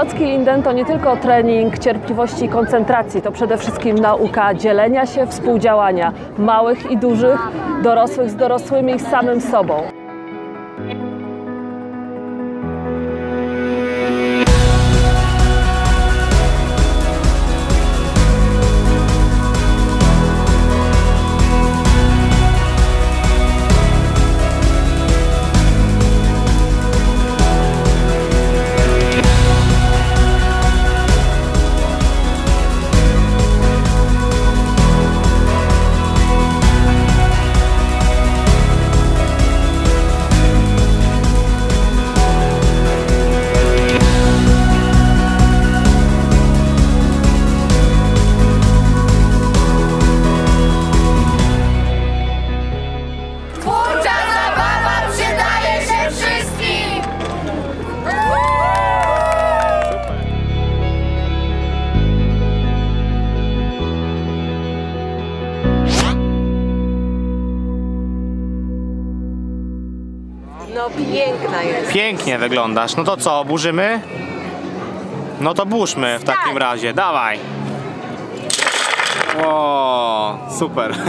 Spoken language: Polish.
Klocki Linden to nie tylko trening cierpliwości i koncentracji, to przede wszystkim nauka dzielenia się, współdziałania małych i dużych, dorosłych z dorosłymi i samym sobą. No piękna jest. Pięknie wyglądasz. No to co, burzymy? No to burzmy w takim razie. Dawaj. O, super.